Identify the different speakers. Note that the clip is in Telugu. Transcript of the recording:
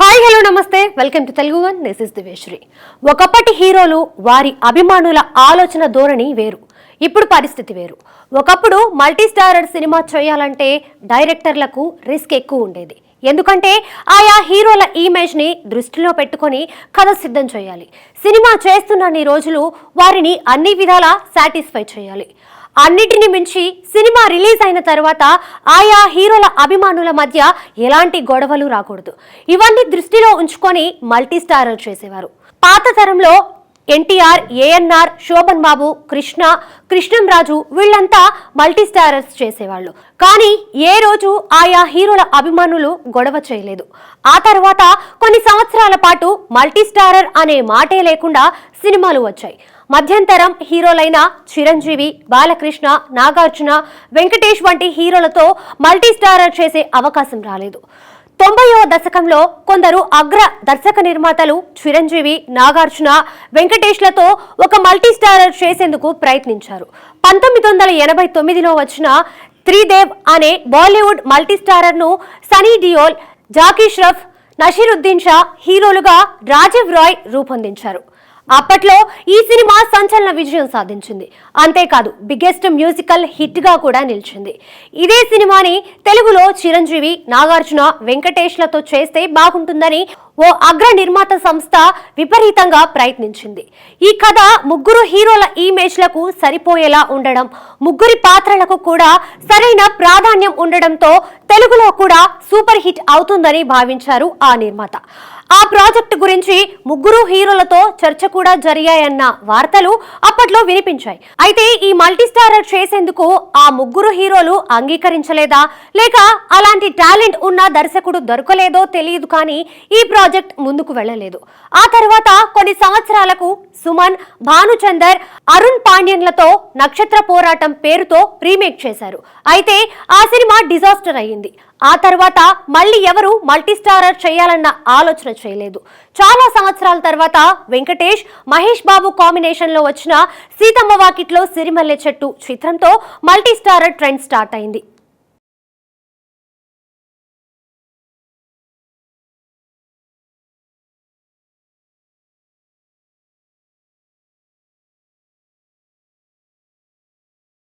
Speaker 1: హాయ్ హలో నమస్తే. Welcome to Telugu one this is Diveshwari ఒకప్పటి హీరోలు వారి అభిమానుల ఆలోచన ధోరణి వేరు. ఇప్పుడు పరిస్థితి వేరు. ఒకప్పుడు మల్టీస్టారర్ సినిమా చేయాలంటే డైరెక్టర్లకు రిస్క్ ఎక్కువ ఉండేది. ఎందుకంటే ఆయా హీరోల ఇమేజ్ని దృష్టిలో పెట్టుకొని కథ సిద్ధం చేయాలి. సినిమా చేస్తున్నన్ని రోజులు వారిని అన్ని విధాలా సాటిస్ఫై చేయాలి. అన్నిటిని మించి సినిమా రిలీజ్ అయిన తర్వాత ఆయా హీరోల అభిమానుల మధ్య ఎలాంటి గొడవలు రాకూడదు. ఇవన్నీ దృష్టిలో ఉంచుకొని మల్టీస్టారర్ చేసేవారు. పాత తరంలో ఎన్టీఆర్ ఏఎన్ఆర్ శోభన్ బాబు కృష్ణ కృష్ణంరాజు వీళ్ళంతా మల్టీ స్టారర్స్ చేసేవాళ్ళు. కానీ ఏ రోజు ఆయా హీరోల అభిమానులు గొడవ చేయలేదు. ఆ తర్వాత కొన్ని సంవత్సరాల పాటు మల్టీ స్టారర్ అనే మాటే లేకుండా సినిమాలు వచ్చాయి. మధ్యంతరం హీరోలైన చిరంజీవి బాలకృష్ణ నాగార్జున వెంకటేష్ వంటి హీరోలతో మల్టీ స్టారర్ చేసే అవకాశం రాలేదు. తొంభైవ దశకంలో కొందరు అగ్ర దర్శక నిర్మాతలు చిరంజీవి నాగార్జున వెంకటేష్లతో ఒక మల్టీస్టారర్ చేసేందుకు ప్రయత్నించారు. పంతొమ్మిది వందల ఎనభై తొమ్మిదిలో వచ్చిన త్రిదేవ్ అనే బాలీవుడ్ మల్టీస్టారర్ను సనీ డియోల్ జాకీ ష్రఫ్ నషీరుద్దీన్ షా హీరోలుగా రాజీవ్ రాయ్ రూపొందించారు. అప్పట్లో ఈ సినిమా సంచలన విజయం సాధించింది. అంతేకాదు బిగ్గెస్ట్ మ్యూజికల్ హిట్గా కూడా నిలిచింది. ఇదే సినిమాని తెలుగులో చిరంజీవి నాగార్జున వెంకటేష్లతో చేస్తే బాగుంటుందని ఓ అగ్ర నిర్మాత సంస్థ విపరీతంగా ప్రయత్నించింది. ఈ కథ ముగ్గురు హీరోల ఇమేజ్లకు సరిపోయేలా ఉండడం ముగ్గురి పాత్రలకు కూడా సరైన ప్రాధాన్యం ఉండడంతో తెలుగులో కూడా సూపర్ హిట్ అవుతుందని భావించారు ఆ నిర్మాత. ఆ ప్రాజెక్టు గురించి ముగ్గురు హీరోలతో చర్చ కూడా జరిగాయన్న వార్తలు అప్పట్లో వినిపించాయి. అయితే ఈ మల్టీస్టారర్ చేసేందుకు ఆ ముగ్గురు హీరోలు అంగీకరించలేదా? లేక అలాంటి టాలెంట్ ఉన్న దర్శకుడు దొరకలేదో తెలియదు కానీ ఈ ప్రాజెక్ట్ ముందుకు వెళ్ళలేదు. ఆ తర్వాత కొన్ని సంవత్సరాలకు సుమన్ భానుచందర్ అరుణ్ పాండ్యన్లతో నక్షత్ర పోరాటం పేరుతో రీమేక్ చేశారు. అయితే ఆ సినిమా డిజాస్టర్ అయ్యింది. ఆ తర్వాత మళ్ళీ ఎవరు మల్టీస్టారర్ చేయాలన్న ఆలోచన చేయలేదు. చాలా సంవత్సరాల తర్వాత వెంకటేష్ మహేష్ బాబు కాంబినేషన్లో వచ్చిన సీతమ్మ వాకిట్లో సిరిమల్లె చెట్టు చిత్రంతో మల్టీస్టారర్ ట్రెండ్ స్టార్ట్ అయింది.